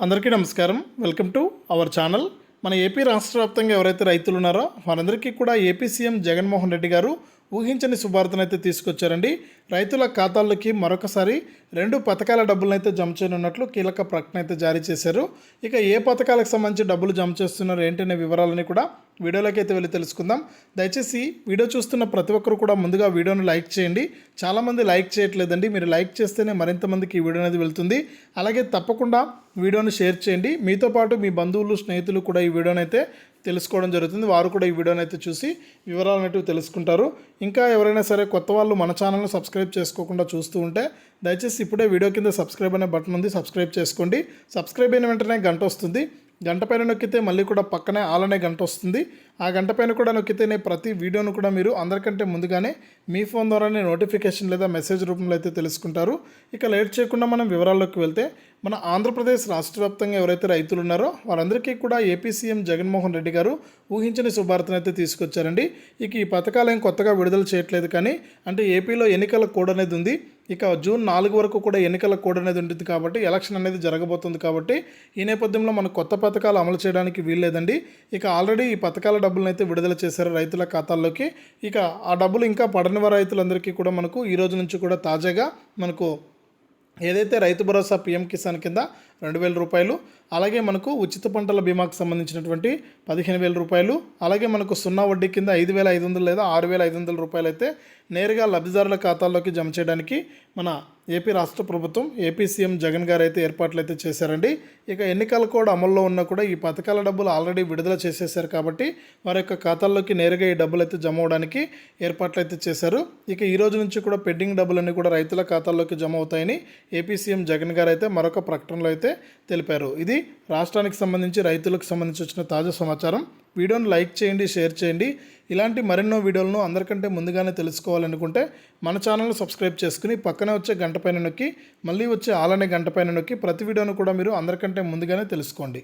అందరికీ నమస్కారం. Welcome to our channel. మన ఏపీ రాష్ట్ర వ్యాప్తంగా ఎవరైతే రైతులు ఉన్నారో వారందరికీ కూడా ఏపీ సీఎం జగన్మోహన్ రెడ్డి గారు ఊహించని శుభార్తను అయితే తీసుకొచ్చారండి. రైతుల ఖాతాల్లోకి మరొకసారి రెండు పథకాల డబ్బులను అయితే జమ చేయనున్నట్లు కీలక ప్రకటన అయితే జారీ చేశారు. ఇక ఏ పథకాలకు సంబంధించి డబ్బులు జమ చేస్తున్నారు ఏంటనే వివరాలని కూడా వీడియోలోకి అయితే వెళ్ళి తెలుసుకుందాం. దయచేసి వీడియో చూస్తున్న ప్రతి ఒక్కరు కూడా ముందుగా వీడియోను లైక్ చేయండి. చాలామంది లైక్ చేయట్లేదండి. మీరు లైక్ చేస్తేనే మరింత మందికి ఈ వీడియో అనేది వెళ్తుంది. అలాగే తప్పకుండా వీడియోను షేర్ చేయండి. మీతో పాటు మీ బంధువులు స్నేహితులు కూడా ఈ వీడియోనైతే అయితే తెలుసుకోవడం జరుగుతుంది. వారు కూడా ఈ వీడియోని అయితే చూసి వివరాలు అనేటివి తెలుసుకుంటారు. ఇంకా ఎవరైనా సరే కొత్త వాళ్ళు మన ఛానల్ని సబ్స్క్రైబ్ చేసుకోకుండా చూస్తూ ఉంటే దయచేసి ఇప్పుడే వీడియో కింద సబ్స్క్రైబ్ అనే బటన్ ఉంది. సబ్స్క్రైబ్ చేసుకోండి. సబ్స్క్రైబ్ అయిన వెంటనే గంట వస్తుంది. గంట పైన నొక్కితే మళ్ళీ కూడా పక్కనే ఆలనే గంట వస్తుంది. ఆ గంట పైన కూడా నొక్కితేనే ప్రతి వీడియోను కూడా మీరు అందరికంటే ముందుగానే మీ ఫోన్ ద్వారానే నోటిఫికేషన్ లేదా మెసేజ్ రూపంలో అయితే తెలుసుకుంటారు. ఇక లేట్ చేయకుండా మనం వివరాల్లోకి వెళ్తే మన ఆంధ్రప్రదేశ్ రాష్ట్ర వ్యాప్తంగా ఎవరైతే రైతులు ఉన్నారో వారందరికీ కూడా ఏపీ సీఎం జగన్మోహన్ రెడ్డి గారు ఊహించని శుభార్తను అయితే తీసుకొచ్చారండి. ఇక ఈ పథకాలు ఏం కొత్తగా విడుదల చేయట్లేదు కానీ అంటే ఏపీలో ఎన్నికల కోడ్ అనేది ఉంది. ఇక జూన్ నాలుగు వరకు కూడా ఎన్నికల కోడ్ అనేది ఉంటుంది కాబట్టి ఎలక్షన్ అనేది జరగబోతుంది కాబట్టి ఈ నేపథ్యంలో మనకు కొత్త పథకాలు అమలు చేయడానికి వీల్లేదండి ఇక ఆల్రెడీ ఈ పథకాల డబ్బులను అయితే విడుదల చేశారు రైతుల ఖాతాల్లోకి. ఇక ఆ డబ్బులు ఇంకా పడని రైతులందరికీ కూడా మనకు ఈ రోజు నుంచి కూడా తాజాగా మనకు ఏదైతే రైతు భరోసా పీఎం కిసాన్ కింద రెండు వేల రూపాయలు అలాగే మనకు ఉచిత పంటల బీమాకు సంబంధించినటువంటి పదిహేను వేల రూపాయలు అలాగే మనకు సున్నా వడ్డీ కింద ఐదు వేల ఐదు వందలు లేదా ఆరు వేల ఐదు వందల రూపాయలు అయితే నేరుగా లబ్ధిదారుల ఖాతాల్లోకి జమ చేయడానికి మన ఏపీ రాష్ట్ర ప్రభుత్వం ఏపీ సీఎం జగన్ గారు అయితే ఏర్పాట్లు అయితే చేశారండి. ఇక ఎన్నికల కూడా అమల్లో ఉన్నా కూడా ఈ పథకాల డబ్బులు ఆల్రెడీ విడుదల చేసేసారు కాబట్టి వారి యొక్క ఖాతాల్లోకి నేరుగా ఈ డబ్బులు అయితే జమ అవడానికి ఏర్పాట్లు అయితే చేశారు. ఇక ఈ రోజు నుంచి కూడా పెండింగ్ డబ్బులన్నీ కూడా రైతుల ఖాతాల్లోకి జమ అవుతాయని ఏపీ సీఎం జగన్ గారు అయితే మరొక ప్రకటనలో అయితే తెలిపారు. ఇది రాష్ట్రానికి సంబంధించి రైతులకు సంబంధించి వచ్చిన తాజా సమాచారం. వీడియోను లైక్ చేయండి షేర్ చేయండి. ఇలాంటి మరెన్నో వీడియోలను అందరికంటే ముందుగానే తెలుసుకోవాలనుకుంటే మన ఛానల్ను సబ్స్క్రైబ్ చేసుకుని పక్కనే వచ్చే గంట పైన నొక్కి మళ్ళీ వచ్చే ఆలనే గంట పైన నొక్కి ప్రతి వీడియోను కూడా మీరు అందరికంటే ముందుగానే తెలుసుకోండి.